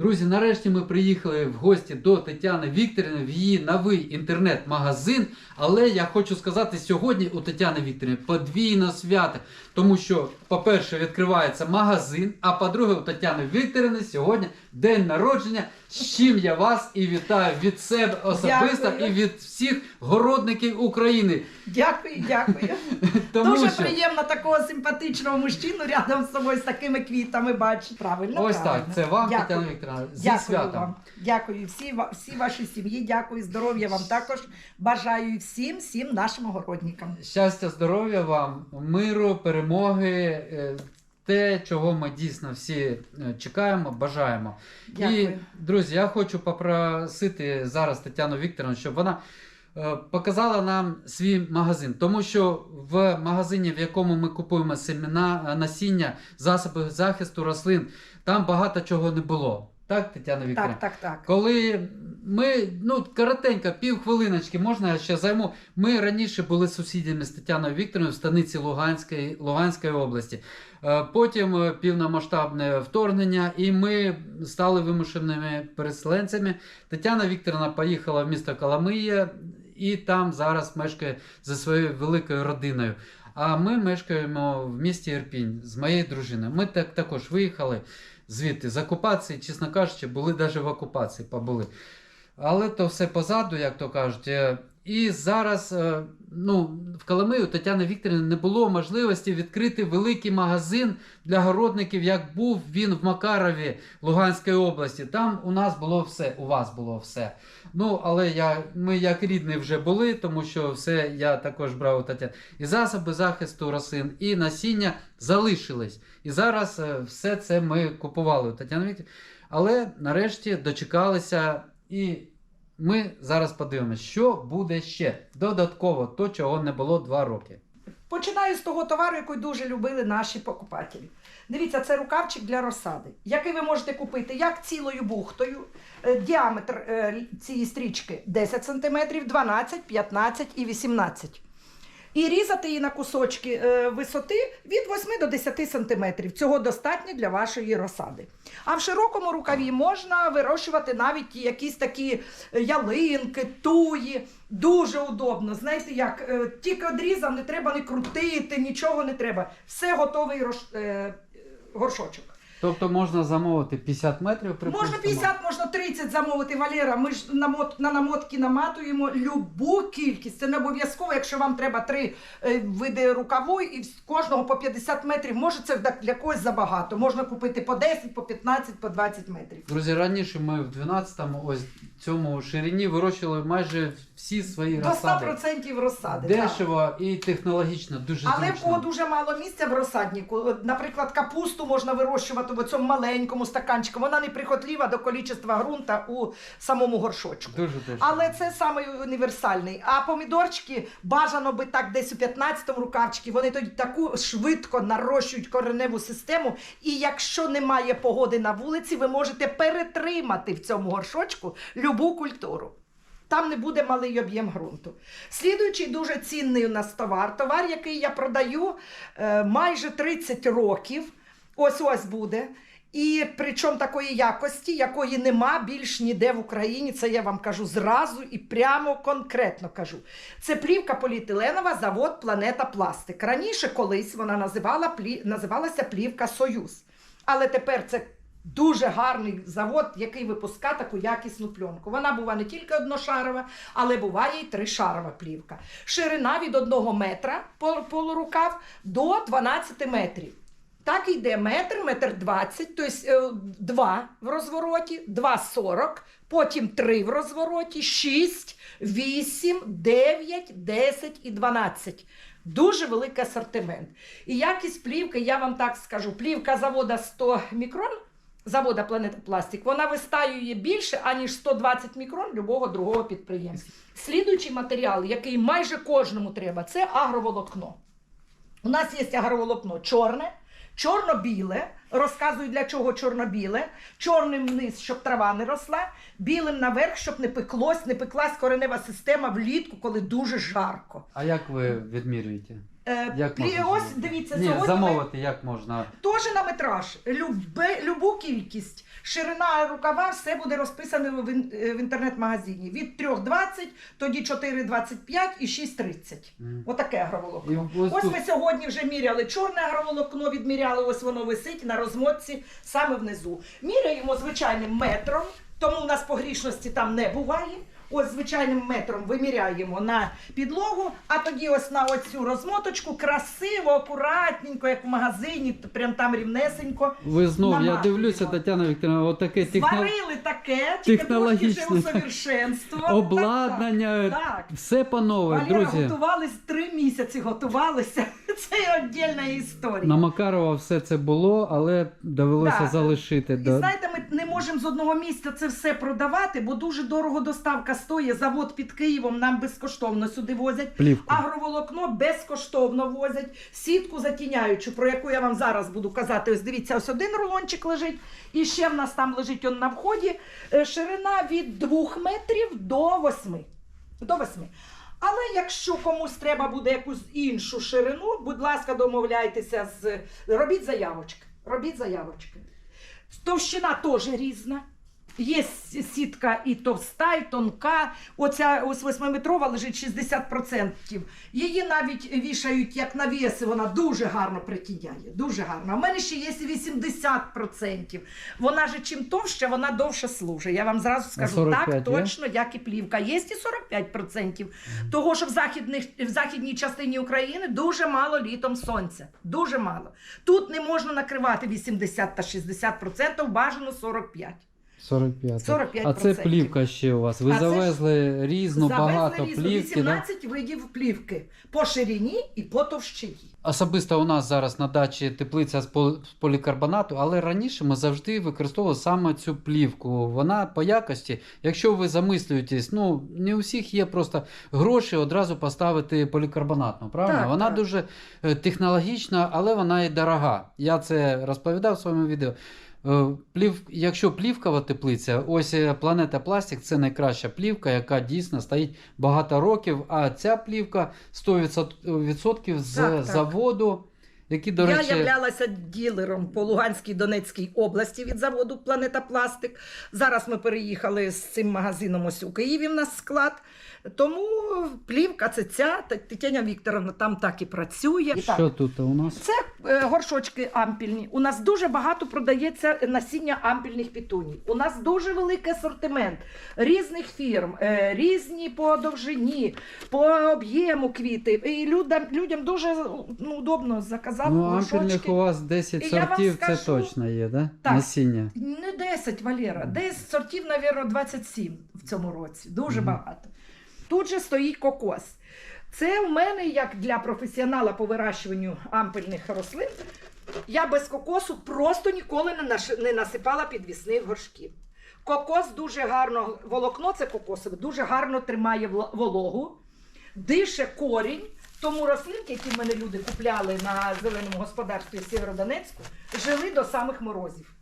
Друзі, нарешті ми приїхали в гості до Тетяни Вікторівни в її новий інтернет-магазин. Але я хочу сказати, сьогодні у Тетяни Вікторівни подвійно свято. Тому що, по-перше, відкривається магазин, а по-друге, у Тетяни Вікторівни сьогодні день народження. З чим я вас і вітаю від себе особисто Дякую. і від всіх городників України. Дякую, дякую. Тому Дуже що приємно такого симпатичного мужчину рядом з собою з такими квітами бачити. Правильно, ось так. правильно. Це вам, Дякую. Тетяна Вікторівна, зі Дякую святом. вам. Дякую всі, ва- всі вашій сім'ї. Дякую, здоров'я вам також. Бажаю всім, всім нашим огородникам. Щастя, здоров'я вам, миру, перемоги, е, те, чого ми дійсно всі е, чекаємо, бажаємо. І, друзі, я хочу попросити зараз Тетяну Вікторовну, щоб вона е, показала нам свій магазин. Тому що в магазині, в якому ми купуємо семена, е, насіння, засоби захисту рослин, там багато чого не було. Так, Тетяна Вікторівна? Так, так, так. Коли ми, ну коротенько, пів хвилиночки, можна я ще займу. Ми раніше були сусідями з Тетяною Вікторовною в станиці Луганської, Луганської області. Е, Потім е, повномасштабне вторгнення, і ми стали вимушеними переселенцями. Тетяна Вікторовна поїхала в місто Коломия і там зараз мешкає зі своєю великою родиною. А ми мешкаємо в місті Ірпінь з моєю дружиною. Ми так також виїхали звідти з окупації, чесно кажучи, були навіть в окупації побули. Але то все позаду, як то кажуть. Е, І зараз е, ну, в Коломию у Тетяни Вікторівни не було можливості відкрити великий магазин для городників, як був він в Макарові Луганської області. Там у нас було все, у вас було все. Ну, але я, ми як рідні вже були, тому що все я також брав у Тетяни. І засоби захисту рослин, і насіння залишились. І зараз е, все це ми купували у Тетяни Вікторівни. Але нарешті дочекалися, і ми зараз подивимося, що буде ще додатково, то чого не було два роки. Починаю з того товару, який дуже любили наші покупателі. Дивіться, це рукавчик для розсади, який ви можете купити як цілою бухтою. Е, Діаметр е, цієї стрічки 10 см, 12, 15 і 18 і різати її на кусочки е, висоти від 8 до 10 см. Цього достатньо для вашої розсади. А в широкому рукаві можна вирощувати навіть якісь такі е, ялинки, туї. Дуже удобно. Знаєте як? Е, Тільки одрізав, не треба не крутити, нічого не треба. Все готовий рош- горшочок. Тобто можна замовити 50 метрів, припустимо. Можна 50, можна 30 замовити, Валера. Ми ж намот, на намотки наматуємо любу кількість. Це не обов'язково, якщо вам треба три е, види рукаву і з кожного по 50 метрів. Може, це для- для когось забагато. Можна купити по 10, по 15, по 20 метрів. Друзі, раніше ми в 12-му ось цьому ширині вирощували майже всі свої До розсади. 100% розсади. так. Дешево і технологічно, дуже Але зручно. кого дуже мало місця в розсаднику. Наприклад, капусту можна вирощувати в цьому маленькому стаканчику. Вона неприхотлива до кількості ґрунта у самому горшочку. Дуже дешево. Але це саме універсальний. А помідорчики бажано би так десь у 15-му рукавчику. Вони тоді таку швидко нарощують кореневу систему. І якщо немає погоди на вулиці, ви можете перетримати в цьому горшочку любу культуру. Там не буде малий об'єм ґрунту. Слідуючий дуже цінний у нас товар. Товар, який я продаю е, майже 30 років. Ось ось буде. І причому такої якості, якої нема більш ніде в Україні, це я вам кажу зразу і прямо конкретно кажу. Це плівка поліетиленова, завод Планета Пластик. Раніше колись вона називала, називалася плівка Союз. Але тепер це дуже гарний завод, який випускає таку якісну пленку. Вона буває не тільки одношарова, але буває і тришарова плівка. Ширина від 1 метра полурукав до 12 метрів. Так йде метр, метр двадцять, тобто два в розвороті, два сорок, потім три в розвороті, шість, вісім, дев'ять, десять і дванадцять. Дуже великий асортимент. І якість плівки, я вам так скажу, плівка завода 100 мікрон, завода Планета Пластик, вона вистаює більше, аніж 120 мікрон любого другого підприємства. Слідуючий матеріал, який майже кожному треба, це агроволокно. У нас є агроволокно чорне, чорно-біле. Розказую, для чого чорно-біле. Чорним вниз, щоб трава не росла, білим наверх, щоб не пеклось, не пеклась коренева система влітку, коли дуже жарко. А як ви відмірюєте? Е, Як плі- можна ось замовити? дивіться, Ні, сьогодні ми замовити як можна. теж на метраж. Любе, любу кількість, ширина рукава, все буде розписано в, ін- е, в інтернет-магазині. Від 3,20, тоді 4,25 і 6,30. Мгм. Отаке І агроволокно. ось Ось тут ми сьогодні вже міряли чорне агроволокно, відміряли, ось воно висить на розмотці саме внизу. Міряємо звичайним метром, тому у нас погрішності там не буває. Ось звичайним метром виміряємо на підлогу, а тоді ось на оцю розмоточку красиво, акуратненько, як в магазині, прям там рівнесенько. ви знов, я дивлюся, Тетяна Вікторівна, отаке техно... Зварили таке, тільки трошки так. обладнання, Так, так. все панове, Валера, друзі. готувались три місяці, готувалися. Це віддільна історія. На Макарова все це було, але довелося Да. залишити. І знаєте, ми не можемо з одного місця це все продавати, бо дуже дорого доставка стоїть. Завод під Києвом нам безкоштовно сюди возять. Плівку. Агроволокно безкоштовно возять. Сітку затіняючу, про яку я вам зараз буду казати. Ось дивіться, ось один рулончик лежить, і ще в нас там лежить он на вході. е, Ширина від 2 метрів до 8. До 8. Але якщо комусь треба буде якусь іншу ширину, будь ласка, домовляйтеся з. Робіть заявочки. Робіть заявочки. Товщина теж різна. Є сітка і товста, і тонка. Оця ось восьмиметрова лежить 60%. Її навіть вішають як навіси, вона дуже гарно притіняє. Дуже гарно. А в мене ще є 80%. Вона же чим товща, вона довше служить. Я вам зразу скажу 45 так, є? точно, як і плівка. Є і 45%. Того, що в, західних, в західній частині України дуже мало літом сонця. Дуже мало. Тут не можна накривати 80 та 60%, бажано 45%. 45. 45%. А це плівка ще у вас. Ви А це ж- завезли різну Завезли багато різно, плівки. Да? 18 видів плівки по ширині і по товщині. Особисто у нас зараз на дачі теплиця з полікарбонату, але раніше ми завжди використовували саме цю плівку. Вона по якості, якщо ви замислюєтесь, ну не у всіх є просто гроші одразу поставити полікарбонатну, правильно? Так, вона так. дуже е, технологічна, але вона і дорога. Я це розповідав в своєму відео. Е, Плів, якщо плівкова теплиця, ось е, планета Пластик це найкраща плівка, яка дійсно стоїть багато років. А ця плівка 100% з Так, так. Заводу, Які, до Я являлася ділером по Луганській Донецькій області від заводу Планета Пластик. Зараз ми переїхали з цим магазином ось у Києві в нас склад. Тому плівка це ця. Тетяна Вікторовна там так і працює. І так. що тут у нас? Це е, горшочки ампільні. У нас дуже багато продається насіння ампільних пітуній. У нас дуже великий асортимент різних фірм, е, різні по довжині, по об'єму квіти. І людям, людям дуже ну, удобно заказати Ну, ампільних у вас 10 І я вам сортів, це точно є, да? Так. Насіння. Не 10, Валера, десь сортів, мабуть, 27 в цьому році. Дуже Мгм. багато. Тут же стоїть кокос. Це в мене як для професіонала по вирощуванню ампельних рослин. Я без кокосу просто ніколи не, насипала підвісних горшків. Кокос дуже гарно, волокно це кокосове, дуже гарно тримає вологу, дише корінь. Тому рослинки, які в мене люди купляли на зеленому господарстві Сєвєродонецьку, жили до самих морозів.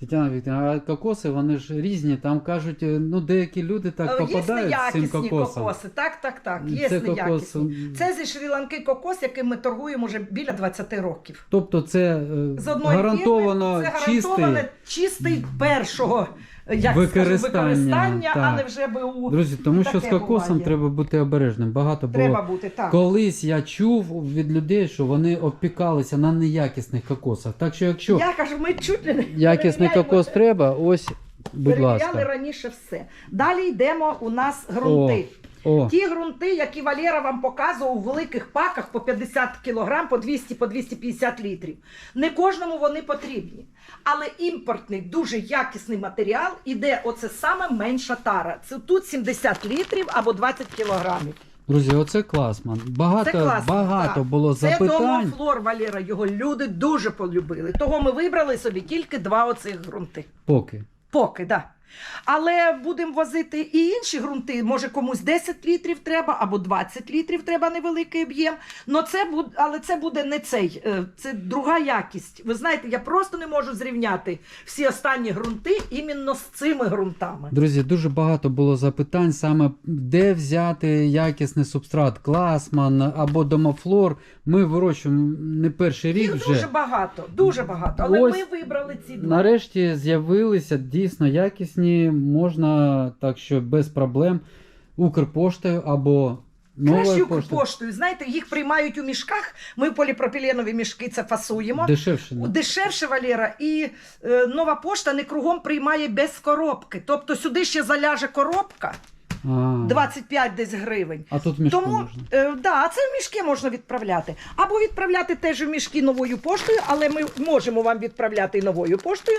Тетяна Вікторівна, а кокоси вони ж різні. Там кажуть, е, ну деякі люди так Е, попадають з цим кокосом. кокоси. Так, так, так. Є Це неякісні. кокос, Це зі Шрі-Ланки кокос, яким ми торгуємо вже біля 20 років. Тобто це е, З одної гарантовано фірми, це чистий. гарантовано чистий першого як Використання, скажу, використання так. не вже БУ. Друзі, тому що з кокосом буває. треба бути обережним. Багато було. Треба бути так. Колись я чув від людей, що вони обпікалися на неякісних кокосах. Так що, якщо Я кажу, ми чуть ли не якісний перевіряємо кокос треба, ось, будь Перевіряли ласка. раніше все. Далі йдемо у нас ґрунти. О, Ті ґрунти, які Валера вам показував у великих паках по 50 кг, по 200, по 250 літрів. Не кожному вони потрібні. Але імпортний, дуже якісний матеріал іде оце саме менша тара. Це тут 70 літрів або 20 кілограмів. друзі, оце класман. Багато, Це класно, багато так. було Це запитань. домофлор Валера, його люди дуже полюбили. Того ми вибрали собі тільки два оцих ґрунти. Поки. Поки, да. Але будемо возити і інші ґрунти. Може комусь 10 літрів треба, або 20 літрів треба невеликий об'єм. Але це буде не цей, е, це друга якість. Ви знаєте, я просто не можу зрівняти всі останні ґрунти іменно з цими ґрунтами. Друзі, дуже багато було запитань саме де взяти якісний субстрат, класман або домофлор. Ми вирощуємо не перший рік Їх вже. дуже багато, дуже багато. Але Ось ми вибрали ці два. Нарешті з'явилися дійсно якісні, можна так що без проблем Укрпоштою або Краще новою поштою. поштою. Знаєте, їх приймають у мішках. Ми поліпропіленові мішки це фасуємо. Дешевше. да? Дешевше Валера, і е, нова пошта не кругом приймає без коробки. Тобто сюди ще заляже коробка 25 десь гривень. а тут мішку Тому можна. е, да, це в мішки можна відправляти. Або відправляти теж в мішки новою поштою, але ми можемо вам відправляти і новою поштою,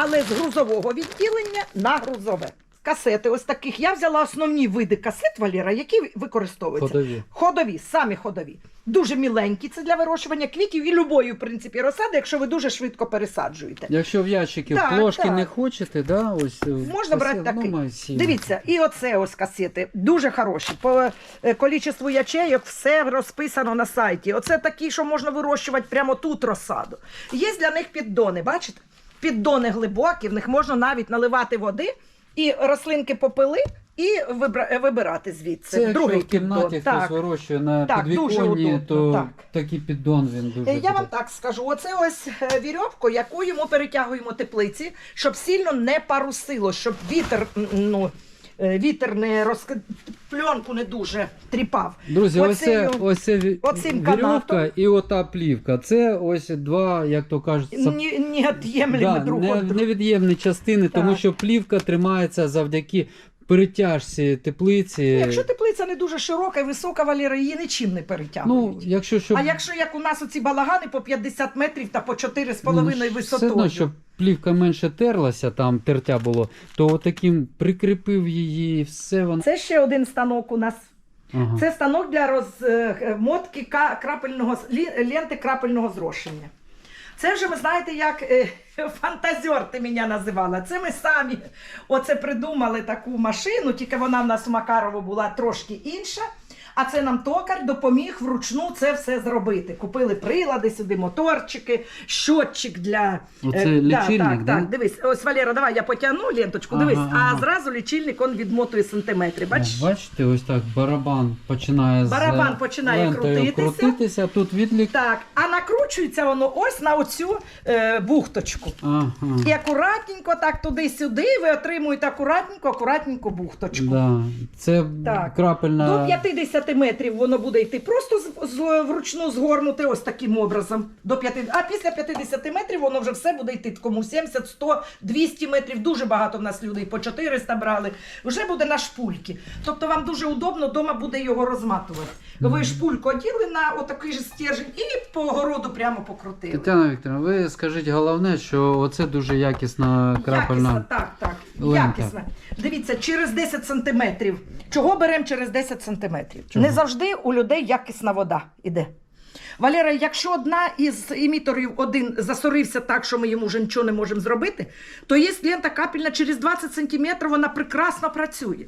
але з грузового відділення на грузове. Касети, ось таких. Я взяла основні види касет, Валера, які використовуються. Ходові. Ходові, самі ходові. Дуже міленькі, це для вирощування квітів і любої, в принципі, розсади, якщо ви дуже швидко пересаджуєте. Якщо в ящики Так, плошки так. не хочете, да, ось е, Можна брати такий. Ну. Дивіться, і оце ось касети. Дуже хороші. По е, количеству ячейок все розписано на сайті. Оце такі, що можна вирощувати прямо тут розсаду. Є для них піддони, бачите? Піддони глибокі, в них можна навіть наливати води, і рослинки попили, і вибра- вибирати звідси. Це якщо Другий в кімнаті піддон. хтось Так. вирощує на Так, підвіконні, то так. такий піддон він дуже Е, Я вам так скажу: оце ось е, вірьовку, яку йому перетягуємо теплиці, щоб сильно не парусило, щоб вітер, ну, вітер не роз... пленку не дуже тріпав. Друзі, ось це, оцим вірьовка і ота плівка. Це ось два, як то кажуть, сап- Ні, да, друг не, невід'ємні частини, тому що плівка тримається завдяки перетяжці теплиці. Якщо теплиця не дуже широка і висока, Валера, її нічим не перетягують. ну, якщо щоб А якщо як у нас оці балагани по 50 метрів та по 4,5 ну, Все висотою. одно, щоб плівка менше терлася, там тертя було, то отаким прикріпив її, і все воно. Це ще один станок у нас. Ага. Це станок для розмотки крапельного з- ленти крапельного зрошення. Це вже ви знаєте, як е, фантазер ти мене називала. Це ми самі оце придумали таку машину, тільки вона в нас у Макарово була трошки інша. А це нам токар допоміг вручну це все зробити. Купили прилади сюди, моторчики, щотчик для Оце е, лічильник, так, да? так, дивись, ось Валера, давай я потягну ленточку, Ага, дивись, ага. а зразу лічильник он відмотує сантиметри. Бачиш? Бачите, ось так барабан починає Барабан з починає крутитися. крутитися. Тут відлік. Так, а накручується воно ось на оцю е, бухточку. Ага. І акуратненько, так туди-сюди, ви отримуєте акуратненько, акуратненько бухточку. Да. Це Так. крапельна. До 50 метрів воно буде йти просто з, з, вручну згорнуте ось таким образом. До 50, а після 50 метрів воно вже все буде йти кому 70, 100, 200 метрів. Дуже багато в нас людей по 400 брали. Вже буде на шпульки. Тобто вам дуже удобно вдома буде його розматувати. Ви шпульку оділи на отакий же стержень і по городу прямо покрутили. Тетяна Вікторовна, ви скажіть головне, що оце дуже якісна крапельна. Якісна, так, так. лента. Якісна. Дивіться, через 10 сантиметрів. Чого беремо через 10 сантиметрів? Чого? Не завжди у людей якісна вода іде. Валера, якщо одна із іміторів один засорився так, що ми йому вже нічого не можемо зробити, то є лента капельна через 20 сантиметрів, вона прекрасно працює.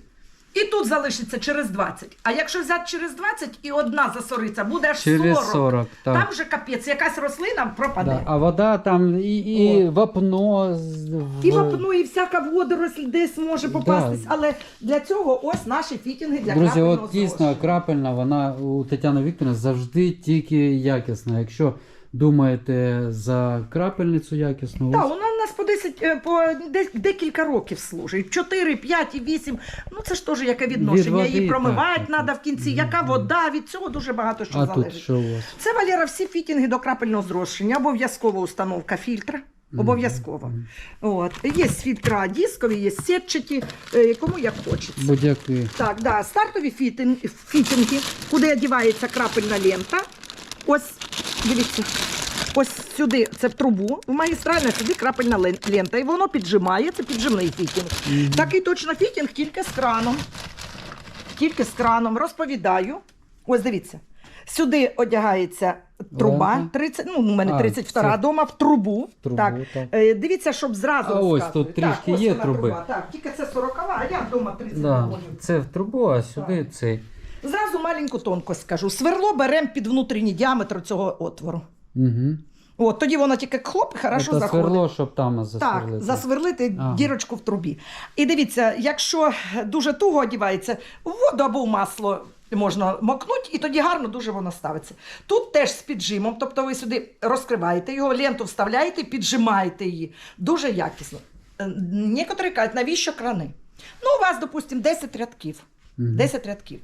І тут залишиться через 20. А якщо взяти через 20 і одна засориться, буде аж Через 40. 40, так. Там вже капець, якась рослина пропаде. Да. А вода там і, і вапно. з- в- І вапно, і всяка водоросль десь може попастись. Да. Але для цього ось наші фітінги для Друзі, крапельного от дійсно крапельна, вона у Тетяни Вікторівни завжди тільки якісна. Якщо думаєте за крапельницю якісну, Так, вона у нас по 10, е, по де- декілька років служить. 4, 5 і 8. Ну це ж теж яке відношення. води, Її промивати так, так. треба в кінці. Яка вода, від цього дуже багато що а залежить. тут що у вас? Це Валера, всі фітінги до крапельного зрошення, обов'язкова установка фільтра. Обов'язково. От. Є фільтра дискові, є сітчаті, е, кому як хочеться. Будь-який. Так, да, стартові фітин, фітинги, куди одягається крапельна лента. Ось, дивіться, ось сюди, це в трубу, в магістральне сюди крапельна лен- лента. І воно піджимає, це піджимний фітінг. Такий точно фітінг, тільки з краном. Тільки з краном. Розповідаю. Ось дивіться. Сюди одягається труба, Лента. 30, ну, у мене А, 32 це- дома, в трубу. Трубу, так. так. Е, Дивіться, щоб зразу А ось розказую. тут трішки так, ось є вона труби. Труба. Так, тільки це 40, а я вдома 30 Да. Це в трубу, а сюди цей. Маленьку тонкость скажу. Сверло беремо під внутрішній діаметр цього отвору. Угу. От, тоді воно тільки хлоп, хорошо Це заходить. сверло, щоб там Так, засверлити. засверлити Ага. дірочку в трубі. І дивіться, якщо дуже туго одівається, в воду або в масло можна мокнути, і тоді гарно дуже воно ставиться. Тут теж з піджимом, тобто ви сюди розкриваєте його, ленту вставляєте, піджимаєте її. Дуже якісно. Е, Некоторі кажуть, навіщо крани? Ну, у вас, допустимо, 10 рядків. 10 рядків.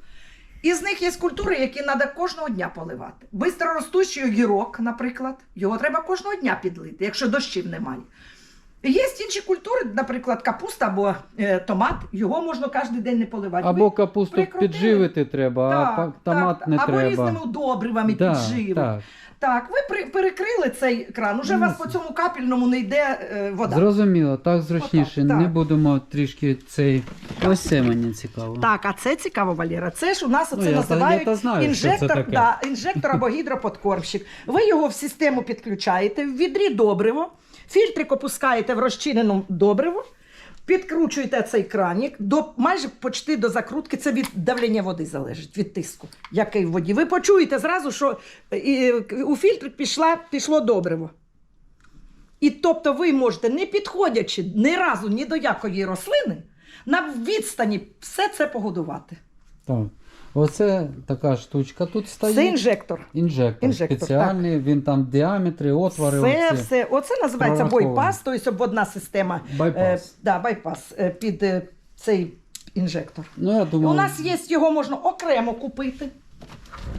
Із них є культури, які треба кожного дня поливати. Бистро ростущий огірок, наприклад, його треба кожного дня підлити, якщо дощів немає. Є інші культури, наприклад, капуста або е, томат, його можна кожен день не поливати. Або Ви- капусту прикрутили. підживити треба, а так, па- томат так, не або треба. різними добривами Да, підживи. Так. так. ви при, перекрили цей кран, уже у вас по цьому капельному не йде е, вода. Зрозуміло, так зручніше. Отак, Не будемо трішки цей. Ось це мені цікаво. Так, а це цікаво, Валера. Це ж у нас Ну, оце я та- називають я та знаю, що це інжектор, таке. да, інжектор або гідроподкормщик. Ви його в систему підключаєте, в відрі добриво, фільтрик опускаєте в розчинену добриво, підкручуєте цей кранік до майже почти до закрутки. Це від давлення води залежить, від тиску, який в воді. Ви почуєте зразу, що е, у фільтрик пішла, пішло добриво. І тобто ви можете, не підходячи ні разу ні до якої рослини, на відстані все це погодувати. Так. Оце така штучка тут стоїть. Це інжектор. Інжектор, Інжектор, спеціальний, він там діаметри, отвори. Все, оці. все. Оце називається бойпас, тобто обводна система. Байпас. Е, да, байпас е, під е, цей інжектор. Ну, я думаю, У нас є його можна окремо купити.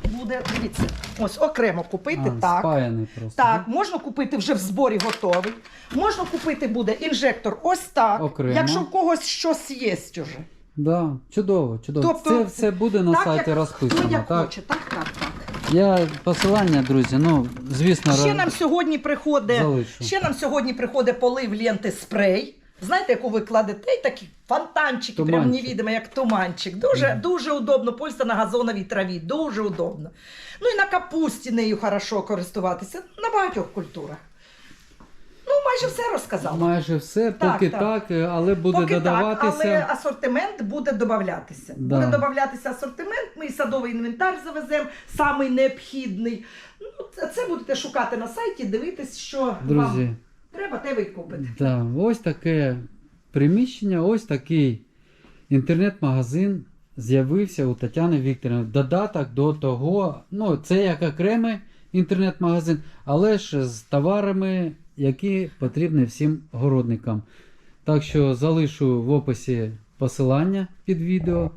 Буде, дивіться, ось окремо купити. а, так. просто. Так, можна купити вже в зборі готовий. Можна купити буде інжектор ось так, Окремо. якщо в когось щось є уже. Да, чудово, чудово. Тобто, це все буде на так, сайті як розписано. Хто як так? хоче, так, так, так. Я посилання, друзі, ну, звісно, Ще нам сьогодні приходить, залишу. ще нам сьогодні приходить полив ленти спрей. Знаєте, яку ви кладете? І такі фонтанчики, прям Туманчик. невідомо, як туманчик. Дуже, Мгм. дуже удобно. Польза на газоновій траві, дуже удобно. Ну і на капусті нею хорошо користуватися на багатьох культурах. Ну, майже все розказала. майже все, Так, поки так. так, е, але буде Поки додаватися. так, але асортимент буде додаватися. Да. Буде додаватися асортимент, ми і садовий інвентар завеземо, самий необхідний. Ну, це, це будете шукати на сайті, дивитись, що Друзі, вам треба, те ви й купите. да, ось таке приміщення, ось такий інтернет-магазин з'явився у Тетяни Вікторівни. Додаток до того, ну, це як окремий інтернет-магазин, але ж з товарами, які потрібні всім городникам. Так що залишу в описі посилання під відео.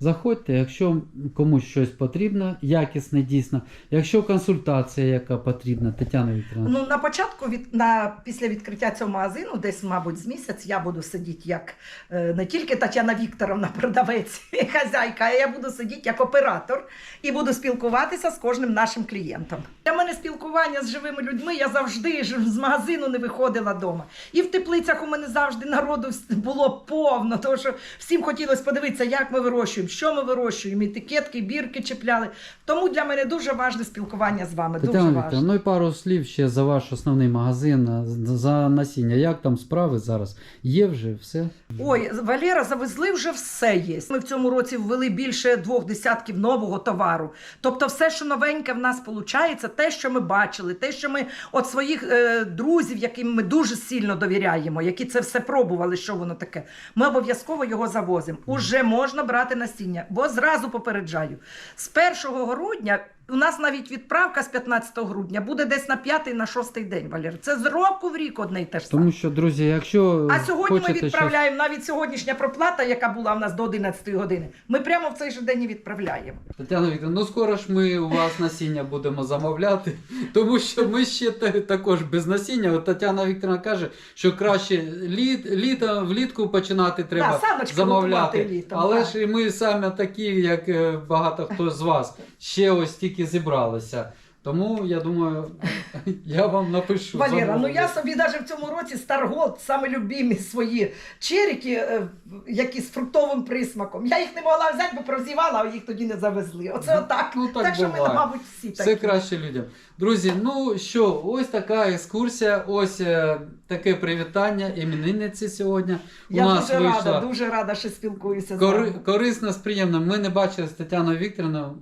Заходьте, якщо комусь щось потрібно, якісне дійсно. Якщо консультація, яка потрібна, Тетяна Вікторівна. Ну, на початку, від, на, після відкриття цього магазину, десь, мабуть, з місяць, я буду сидіти як е, не тільки Тетяна Вікторовна, продавець і хазяйка, а я буду сидіти як оператор і буду спілкуватися з кожним нашим клієнтом. Для мене спілкування з живими людьми, я завжди з магазину не виходила вдома. І в теплицях у мене завжди народу було повно, тому що всім хотілося подивитися, як ми вирощуємо, що ми вирощуємо, етикетки, бірки чіпляли. Тому для мене дуже важливе спілкування з вами. Дуже Вікторівна, важливо. ну і пару слів ще за ваш основний магазин, за насіння. Як там справи зараз? Є вже все? Ой, Валера, завезли вже все є. Ми в цьому році ввели більше двох десятків нового товару. Тобто, все, що новеньке в нас виходить, те, що ми бачили, те, що ми від своїх е, друзів, яким ми дуже сильно довіряємо, які це все пробували, що воно таке. Ми обов'язково його завозимо. Уже можна брати насіння, бо зразу попереджаю. З 1 грудня. У нас навіть відправка з 15 грудня буде десь на 5 на 6 день, Валер. Це з року в рік одне й те ж саме. Тому що, друзі, якщо А сьогодні ми хочете щось- відправляємо навіть сьогоднішня проплата, яка була в нас до 11 години. Ми прямо в цей же день і відправляємо. Тетяна Вікторівна, ну скоро ж ми у вас насіння будемо замовляти, тому що ми ще та- також без насіння. От Тетяна Вікторівна каже, що краще літ, літо, влітку починати треба Да, саночки замовляти. готувати літом, Але так. ж і ми саме такі, як е, багато хто з вас, ще ось тільки зібралися. Тому я думаю, я вам напишу. Валера, ну я собі навіть в цьому році Старгот, саме любимі свої черіки, е, які з фруктовим присмаком. Я їх не могла взяти, бо прозівала, а їх тоді не завезли. Оце отак. Ну, так що ми, мабуть, всі Все краще людям. Друзі, ну що, ось така екскурсія, ось е, таке привітання іменинниці сьогодні. У Я нас дуже вийшла рада, дуже рада, що спілкуюся з кори- вами. корисно з приємним. Ми не бачили з Тетяною Вікторівною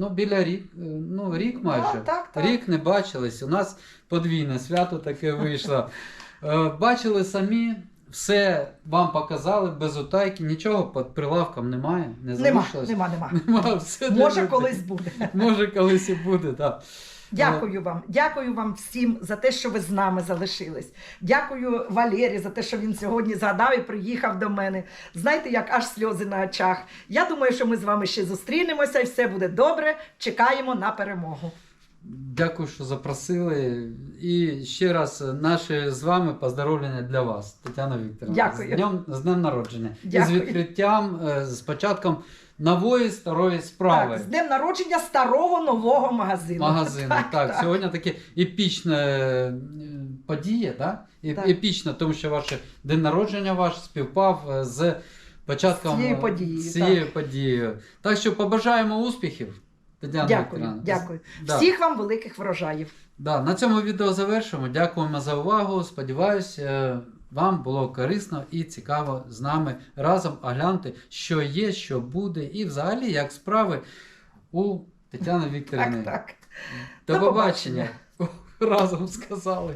ну, біля рік, е, ну, рік майже. А, так, так. Рік не бачились. У нас подвійне свято таке вийшло. Е, Бачили самі, все вам показали без утайки, нічого під прилавком немає. Не Нема, залишилось. нема, нема. Нема, все Може, колись буде. Може, колись і буде, так. Дякую вам, дякую вам всім за те, що ви з нами залишились. Дякую Валері за те, що він сьогодні згадав і приїхав до мене. Знаєте, як аж сльози на очах. Я думаю, що ми з вами ще зустрінемося і все буде добре. Чекаємо на перемогу. Дякую, що запросили. І ще раз наше з вами поздоровлення для вас, Тетяна Вікторівна. Дякую. З днем, з днем народження. І з відкриттям, е, з початком нової старої справи. Так, з днем народження старого нового магазину. Магазину. Так, Так, так. сьогодні таке епічна е, подія, да? Е- Так. епічна, тому що ваш день народження ваш співпав е, з початком З цією е, подією. Так що побажаємо успіхів. Тетяна Дякую, Вікторівна. дякую. Да. Всіх вам великих врожаїв. Да, на цьому відео завершимо. Дякуємо за увагу. Сподіваюсь, е, вам було корисно і цікаво з нами разом оглянути, що є, що буде, і взагалі як справи у Тетяни Вікторівни. Так, так. До До побачення. Разом сказали.